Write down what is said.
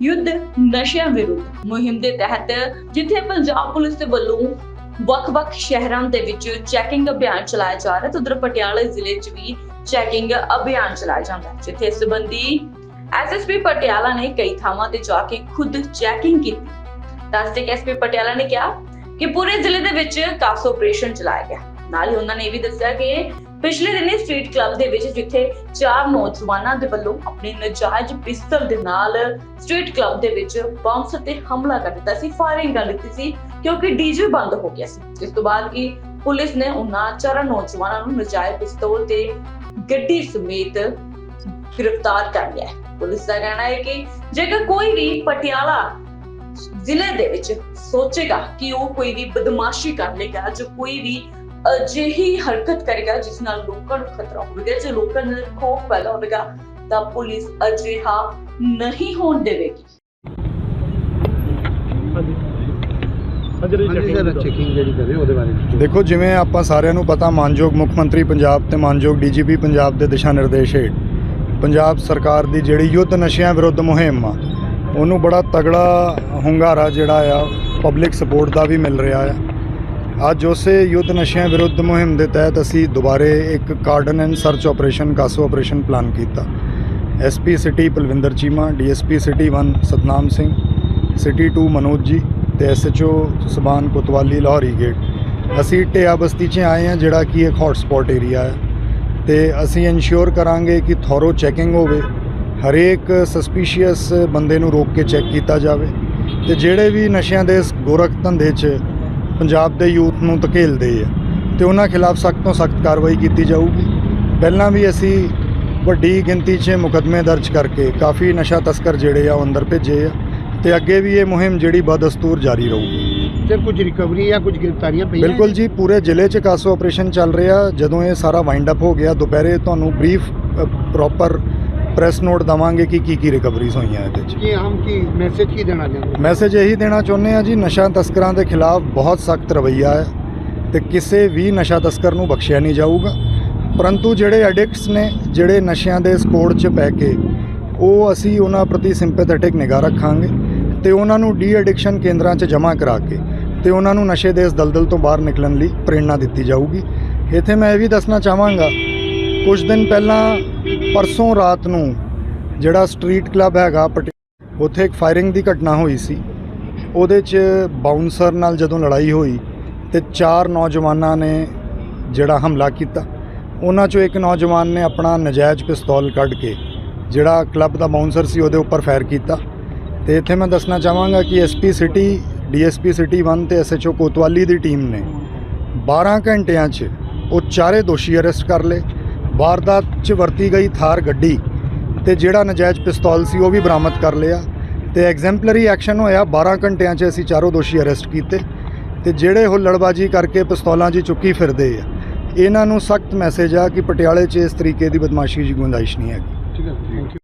ਯੁੱਧ ਨਸ਼ਿਆਂ ਵਿਰੁੱਧ ਮੁਹਿੰਮ ਦੇ ਤਹਿਤ, ਜਿੱਥੇ ਪੰਜਾਬ ਪੁਲਿਸ ਦੇ ਵੱਲੋਂ ਵੱਖ-ਵੱਖ ਸ਼ਹਿਰਾਂ ਦੇ ਵਿੱਚ ਚੈਕਿੰਗ ਅਭਿਆਨ ਚਲਾਇਆ ਜਾ ਰਿਹਾ, ਤੇ ਉਧਰ ਪਟਿਆਲਾ ਜ਼ਿਲ੍ਹੇ 'ਚ ਵੀ ਚੈਕਿੰਗ ਅਭਿਆਨ ਚਲਾਇਆ ਜਾਂਦਾ ਹੈ, ਜਿੱਥੇ ਇਸ ਸੰਬੰਧੀ ਐਸਐਸਪੀ ਪਟਿਆਲਾ ਨੇ ਕਈ ਥਾਵਾਂ ਤੇ ਜਾ ਕੇ ਖੁਦ ਚੈਕਿੰਗ ਕੀਤੀ। ਦੱਸਦੇ ਕਿ ਐਸਪੀ ਪਟਿਆਲਾ ਨੇ ਕਿਹਾ ਕਿ ਪੂਰੇ ਜ਼ਿਲ੍ਹੇ ਦੇ ਵਿੱਚ ਕਾਸ ਆਪਰੇਸ਼ਨ ਚਲਾਇਆ ਗਿਆ। ਨਾਲ ਹੀ ਉਹਨਾਂ ਨੇ ਇਹ ਵੀ ਦੱਸਿਆ ਕਿ ਪਿਛਲੇ ਦਿਨੀ ਸਟਰੀਟ ਕਲੱਬ ਦੇ ਵਿੱਚ ਜਿੱਥੇ ਚਾਰ ਨੌਜਵਾਨਾਂ ਦੇ ਵੱਲੋਂ ਆਪਣੀ ਨਜਾਇਜ਼ ਪਿਸਤਲ ਦੇ ਨਾਲ ਸਟਰੀਟ ਕਲੱਬ ਦੇ ਵਿੱਚ ਬੰਬ ਤੇ ਹਮਲਾ ਕਰ ਦਿੱਤਾ ਸੀ ਫਾਇਰਿੰਗ ਕਰ ਦਿੱਤੀ ਸੀ ਕਿਉਂਕਿ ਡੀਜੇ ਬੰਦ ਹੋ ਗਿਆ ਸੀ। ਇਸ ਤੋਂ ਬਾਅਦ ਕੀ ਪੁਲਿਸ ਨੇ ਉਹਨਾਂ ਚਾਰਾਂ ਨੌਜਵਾਨਾਂ ਨੂੰ ਨਜਾਇਜ਼ ਪਿਸਤੌਲ ਤੇ ਗੱਡੀ ਸਮੇਤ ਗ੍ਰਿਫਤਾਰ ਕਰ ਲਿਆ ਪੁਲਿਸ ਦਾ ਕਹਿਣਾ ਹੈ ਕਿ ਜੇਕਰ ਕੋਈ ਵੀ ਪਟਿਆਲਾ ਜ਼ਿਲ੍ਹੇ ਦੇ ਵਿੱਚ ਸੋਚੇਗਾ ਕਿ ਉਹ ਕੋਈ ਵੀ ਬਦਮਾਸ਼ੀ ਕਰ ਲੇਗਾ ਜੋ ਕੋਈ ਵੀ ਅਜਿਹੀ ਹਰਕਤ ਕਰੇਗਾ ਜਿਸ ਨਾਲ ਲੋਕਾਂ ਨੂੰ ਖਤਰਾ ਹੋਵੇਗਾ ਜੇ ਲੋਕਾਂ ਨੂੰ ਖੌਫ ਪੈਦਾ ਹੋਵੇਗਾ ਤਾਂ ਪੁਲਿਸ ਅਜਿਹਾ ਨਹੀਂ ਹੋਣ ਦੇਵੇਗੀ। ਹਾਂਜੀ ਹਾਂਜੀ ਸਰ ਚੈਕਿੰਗ ਜਿਹੜੀ ਕਰ ਰਹੇ ਹੋ ਉਹਦੇ ਬਾਰੇ ਵਿੱਚ ਦੇਖੋ ਜਿਵੇਂ ਆਪਾਂ ਸਾਰਿਆਂ ਨੂੰ ਪਤਾ ਮਾਨਯੋਗ ਮੁੱਖ ਮੰਤਰੀ ਪੰਜਾਬ ਤੇ ਮਾਨਯੋਗ ਡੀਜੀਪੀ ਪੰਜਾਬ ਦੇ ਦਿਸ਼ਾ ਨਿਰਦੇਸ਼ ਹੇਠ ਪੰਜਾਬ ਸਰਕਾਰ ਦੀ ਜਿਹੜੀ ਯੁੱਧ ਨਸ਼ਿਆਂ ਵਿਰੁੱਧ ਮੁਹਿੰਮ ਆ ਉਹਨੂੰ ਬੜਾ ਤਗੜਾ ਹੁੰਗਾਰਾ ਜਿਹੜਾ ਆ ਪਬਲਿਕ ਸਪੋਰਟ ਦਾ ਵੀ ਮਿਲ ਰਿਹਾ ਆ। ਅੱਜ ਉਸੇ ਯੁੱਧ ਨਸ਼ਿਆਂ ਵਿਰੁੱਧ ਮੁਹਿੰਮ ਦੇ ਤਹਿਤ ਅਸੀਂ ਦੁਬਾਰੇ ਇੱਕ cordon and search operation, CASO operation plan ਕੀਤਾ। SP city Palwinder Cheema DSP city 1 Satnam Singh, city 2 Manoj ji ਤੇ ਐਸਐਚਓ ਸੁਬਾਨ ਕੋਤਵਾਲੀ ਲਾਹੌਰੀ ਗੇਟ। ਅਸੀਂ ਟਿਆ ਬਸਤੀ 'ਚ ਆਏ ਹਾਂ, ਜਿਹੜਾ ਕਿ ਇੱਕ ਹੌਟ ਸਪੌਟ ਏਰੀਆ ਹੈ। ਤੇ ਅਸੀਂ ਇਨਸ਼ੋਰ ਕਰਾਂਗੇ ਕਿ ਥੋਰੋ ਚੈਕਿੰਗ ਹੋਵੇ, ਹਰੇਕ ਸਸਪੀਸ਼ੀਅਸ ਬੰਦੇ ਨੂੰ ਰੋਕ ਕੇ ਚੈੱਕ ਕੀਤਾ ਜਾਵੇ। ਤੇ ਜਿਹੜੇ ਵੀ ਨਸ਼ਿਆਂ ਦੇ ਗੋਰਖ ਧੰਦੇ 'ਚ ਪੰਜਾਬ ਦੇ ਯੂਥ ਨੂੰ ਧਕੇਲਦੇ ਆ ਤੇ ਉਹਨਾਂ ਖਿਲਾਫ ਸਖਤ ਤੋਂ ਸਖਤ ਕਾਰਵਾਈ ਕੀਤੀ ਜਾਊਗੀ। ਪਹਿਲਾਂ ਵੀ ਅਸੀਂ ਵੱਡੀ ਗਿਣਤੀ 'ਚ ਮੁਕੱਦਮੇ ਦਰਜ ਕਰਕੇ ਕਾਫੀ ਨਸ਼ਾ ਤਸਕਰ ਜਿਹੜੇ ਆ ਉਹ ਅੰਦਰ ਭੇਜੇ ਆ ਤੇ ਅੱਗੇ ਵੀ ਇਹ ਮੁਹਿੰਮ ਜਿਹੜੀ ਬਦਸਤੂਰ ਜਾਰੀ ਰਹੂਗੀ। ਸਰ ਕੁਝ ਰਿਕਵਰੀ ਜਾਂ ਕੁਝ ਗ੍ਰਿਫਤਾਰੀਆਂ ਪਈਆਂ? ਬਿਲਕੁਲ ਜੀ ਪੂਰੇ ਜ਼ਿਲ੍ਹੇ 'ਚ ਕਾਸੋ ਆਪਰੇਸ਼ਨ ਚੱਲ ਰਿਹਾ। ਜਦੋਂ ਇਹ ਸਾਰਾ ਵਾਈਂਡ ਅਪ ਹੋ ਗਿਆ ਦੁਪਹਿਰੇ ਤੁਹਾਨੂੰ ਬਰੀਫ ਪ੍ਰੋਪਰ ਪ੍ਰੈਸ ਨੋਟ ਦਵਾਂਗੇ ਕਿ ਕੀ ਕੀ ਰਿਕਵਰੀਜ਼ ਹੋਈਆਂ ਇਹਦੇ 'ਚ। ਕੀ ਆਮ ਕੀ ਮੈਸੇਜ ਕੀ ਦੇਣਾ ਚਾਹੁੰਦੇ? ਮੈਸੇਜ ਇਹੀ ਦੇਣਾ ਚਾਹੁੰਦੇ ਆ ਜੀ ਨਸ਼ਾ ਤਸਕਰਾਂ ਦੇ ਖਿਲਾਫ ਬਹੁਤ ਸਖਤ ਰਵੱਈਆ ਹੈ ਤੇ ਕਿਸੇ ਵੀ ਨਸ਼ਾ ਤਸਕਰ ਨੂੰ ਬਖਸ਼ਿਆ ਨਹੀਂ ਜਾਊਗਾ। ਪਰੰਤੂ ਜਿਹੜੇ ਐਡਿਕਟਸ ਨੇ ਜਿਹੜੇ ਨਸ਼ਿਆਂ ਦੇ ਸਕੋੜ 'ਚ ਪੈ ਕੇ ਉਹ ਅਸੀਂ ਉਹਨਾਂ ਪ੍ਰਤੀ ਸਿੰਪੈਥੈਟਿਕ ਨਿਗਾਹ ਰੱਖਾਂਗੇ ਤੇ ਉਹਨਾਂ ਨੂੰ ਡੀ ਐਡਿਕਸ਼ਨ ਕੇਂਦਰਾਂ 'ਚ ਜਮ੍ਹਾਂ ਕਰਾ ਕੇ ਤੇ ਉਹਨਾਂ ਨੂੰ ਨਸ਼ੇ ਦੇ ਇਸ ਦਲਦਲ ਤੋਂ ਬਾਹਰ ਨਿਕਲਣ ਲਈ ਪ੍ਰੇਰਣਾ ਦਿੱਤੀ ਜਾਊਗੀ। ਇੱਥੇ ਮੈਂ ਇਹ ਵੀ ਦੱਸਣਾ ਚਾਹਾਂਗਾ ਕੁਝ ਦਿਨ ਪਹਿਲਾਂ ਪਰਸੋਂ ਰਾਤ ਨੂੰ ਜਿਹੜਾ ਸਟਰੀਟ ਕਲੱਬ ਹੈਗਾ ਪਟਿ ਉੱਥੇ ਇੱਕ ਫਾਇਰਿੰਗ ਦੀ ਘਟਨਾ ਹੋਈ ਸੀ। ਉਹਦੇ 'ਚ ਬਾਉਂਸਰ ਨਾਲ ਜਦੋਂ ਲੜਾਈ ਹੋਈ ਤੇ ਚਾਰ ਨੌਜਵਾਨਾਂ ਨੇ ਜਿਹੜਾ ਹਮਲਾ ਕੀਤਾ। ਉਹਨਾਂ 'ਚੋਂ ਇੱਕ ਨੌਜਵਾਨ ਨੇ ਆਪਣਾ ਨਜਾਇਜ਼ ਪਿਸਤੌਲ ਕੱਢ ਕੇ ਜਿਹੜਾ ਕਲੱਬ ਦਾ ਬਾਉਂਸਰ ਸੀ, ਉਹਦੇ ਉੱਪਰ ਫਾਇਰ ਕੀਤਾ। ਤੇ ਇੱਥੇ ਮੈਂ ਦੱਸਣਾ ਚਾਹਾਂਗਾ ਕਿ ਐਸਪੀ ਸਿਟੀ ਡੀਐਸਪੀ ਸਿਟੀ 1 ਤੇ ਐਸਐਚਓ ਕੋਤਵਾਲੀ ਦੀ ਟੀਮ ਨੇ 12 ਘੰਟਿਆਂ 'ਚ ਉਹ ਚਾਰੇ ਦੋਸ਼ੀ ਅਰੈਸਟ ਕਰ ਲਏ। ਵਾਰਦਾਤ 'ਚ ਵਰਤੀ ਗਈ ਥਾਰ ਗੱਡੀ ਤੇ ਜਿਹੜਾ ਨਜਾਇਜ਼ ਪਿਸਤੌਲ ਸੀ ਉਹ ਵੀ ਬਰਾਮਦ ਕਰ ਲਿਆ ਤੇ ਐਗਜ਼ੈਂਪਲਰੀ ਐਕਸ਼ਨ ਹੋਇਆ 12 ਘੰਟਿਆਂ 'ਚ ਅਸੀਂ ਚਾਰੋਂ ਦੋਸ਼ੀ ਅਰੈਸਟ ਕੀਤੇ ਤੇ ਜਿਹੜੇ ਹੁੱਲੜਬਾਜੀ ਕਰਕੇ ਪਿਸਤੌਲਾਂ 'ਚ ਚੁੱਕੀ ਫਿਰਦੇ ਆ, ਇਹਨਾਂ ਨੂੰ ਸਖਤ ਮੈਸੇਜ ਆ ਕਿ ਪਟਿਆਲੇ 'ਚ ਇਸ ਤਰੀਕੇ ਦੀ ਬਦਮਾਸ਼ੀ ਦੀ ਗੁੰਜਾਇਸ਼ ਨਹੀਂ ਹੈਗੀ। ਠੀਕ ਹੈ